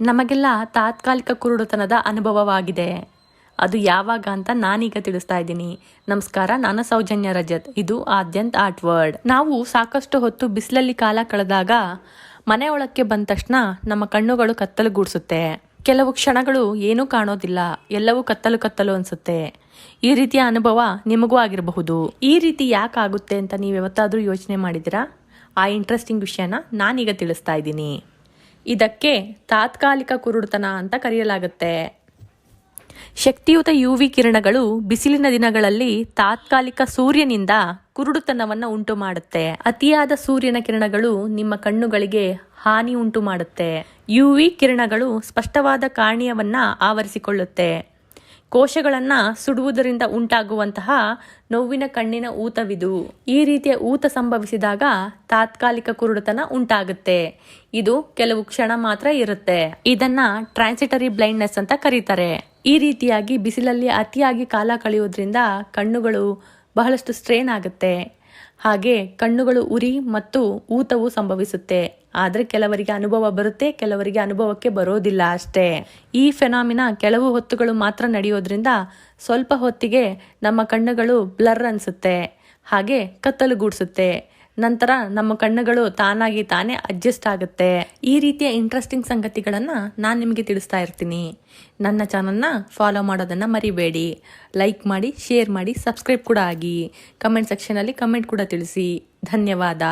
ನಮಗೆಲ್ಲ ತಾತ್ಕಾಲಿಕ ಕುರುಡುತನದ ಅನುಭವವಾಗಿದೆ. ಅದು ಯಾವಾಗ ಅಂತ ನಾನೀಗ ತಿಳಿಸ್ತಾ ಇದ್ದೀನಿ. ನಮಸ್ಕಾರ, ನಾನು ಸೌಜನ್ಯ ರಜತ್. ಇದು ಆದ್ಯಂತ ಆರ್ಟ್ ವರ್ಡ್. ನಾವು ಸಾಕಷ್ಟು ಹೊತ್ತು ಬಿಸಿಲಲ್ಲಿ ಕಾಲ ಕಳೆದಾಗ ಮನೆಯೊಳಕ್ಕೆ ಬಂದ ತಕ್ಷಣ ನಮ್ಮ ಕಣ್ಣುಗಳು ಕತ್ತಲುಗೂಡಿಸುತ್ತೆ ಕೆಲವು ಕ್ಷಣಗಳು ಏನೂ ಕಾಣೋದಿಲ್ಲ. ಎಲ್ಲವೂ ಕತ್ತಲು ಕತ್ತಲು ಅನಿಸುತ್ತೆ. ಈ ರೀತಿಯ ಅನುಭವ ನಿಮಗೂ ಆಗಿರಬಹುದು. ಈ ರೀತಿ ಯಾಕೆ ಆಗುತ್ತೆ ಅಂತ ನೀವು ಯಾವತ್ತಾದರೂ ಯೋಚನೆ ಮಾಡಿದಿರಾ ಆ ಇಂಟ್ರೆಸ್ಟಿಂಗ್ ವಿಷಯನ ನಾನೀಗ ತಿಳಿಸ್ತಾ ಇದ್ದೀನಿ. ಇದಕ್ಕೆ ತಾತ್ಕಾಲಿಕ ಕುರುಡುತನ ಅಂತ ಕರೆಯಲಾಗುತ್ತೆ. ಶಕ್ತಿಯುತ ಯುವಿ ಕಿರಣಗಳು ಬಿಸಿಲಿನ ದಿನಗಳಲ್ಲಿ ತಾತ್ಕಾಲಿಕ ಸೂರ್ಯನಿಂದ ಕುರುಡುತನವನ್ನು ಉಂಟು ಮಾಡುತ್ತೆ. ಅತಿಯಾದ ಸೂರ್ಯನ ಕಿರಣಗಳು ನಿಮ್ಮ ಕಣ್ಣುಗಳಿಗೆ ಹಾನಿ ಉಂಟು ಮಾಡುತ್ತೆ. ಯುವಿ ಕಿರಣಗಳು ಸ್ಪಷ್ಟವಾದ ಕಾರಣೀಯವನ್ನ ಆವರಿಸಿಕೊಳ್ಳುತ್ತೆ. ಕೋಶಗಳನ್ನ ಸುಡುವುದರಿಂದ ಉಂಟಾಗುವಂತಹ ನೋವಿನ ಕಣ್ಣಿನ ಊತವಿದು. ಈ ರೀತಿಯ ಊತ ಸಂಭವಿಸಿದಾಗ ತಾತ್ಕಾಲಿಕ ಕುರುಡುತನ ಉಂಟಾಗುತ್ತೆ. ಇದು ಕೆಲವು ಕ್ಷಣ ಮಾತ್ರ ಇರುತ್ತೆ. ಇದನ್ನ ಟ್ರಾನ್ಸಿಟರಿ ಬ್ಲೈಂಡ್ನೆಸ್ ಅಂತ ಕರೀತಾರೆ. ಈ ರೀತಿಯಾಗಿ ಬಿಸಿಲಲ್ಲಿ ಅತಿಯಾಗಿ ಕಾಲ ಕಳೆಯೋದ್ರಿಂದ ಕಣ್ಣುಗಳು ಬಹಳಷ್ಟು ಸ್ಟ್ರೇನ್ ಆಗುತ್ತೆ. ಹಾಗೆ ಕಣ್ಣುಗಳು ಉರಿ ಮತ್ತು ಊತವು ಸಂಭವಿಸುತ್ತೆ. ಆದರೆ ಕೆಲವರಿಗೆ ಅನುಭವ ಬರುತ್ತೆ, ಕೆಲವರಿಗೆ ಅನುಭವಕ್ಕೆ ಬರೋದಿಲ್ಲ ಅಷ್ಟೇ. ಈ ಫೆನಾಮಿನ ಕೆಲವು ಹೊತ್ತುಗಳು ಮಾತ್ರ ನಡೆಯೋದ್ರಿಂದ ಸ್ವಲ್ಪ ಹೊತ್ತಿಗೆ ನಮ್ಮ ಕಣ್ಣುಗಳು ಬ್ಲರ್ ಅನಿಸುತ್ತೆ. ಹಾಗೆ ಕತ್ತಲುಗೂಡಿಸುತ್ತೆ ನಂತರ ನಮ್ಮ ಕಣ್ಣುಗಳು ತಾನಾಗಿ ತಾನೇ ಅಡ್ಜಸ್ಟ್ ಆಗುತ್ತೆ. ಈ ರೀತಿಯ ಇಂಟ್ರೆಸ್ಟಿಂಗ್ ಸಂಗತಿಗಳನ್ನು ನಾನು ನಿಮಗೆ ತಿಳಿಸ್ತಾ ಇರ್ತೀನಿ. ನನ್ನ ಚಾನಲ್ನ ಫಾಲೋ ಮಾಡೋದನ್ನು ಮರಿಬೇಡಿ. ಲೈಕ್ ಮಾಡಿ ಶೇರ್ ಮಾಡಿ ಸಬ್ಸ್ಕ್ರೈಬ್ ಕೂಡ ಆಗಿ. ಕಮೆಂಟ್ ಸೆಕ್ಷನಲ್ಲಿ ಕಮೆಂಟ್ ಕೂಡ ತಿಳಿಸಿ. ಧನ್ಯವಾದ.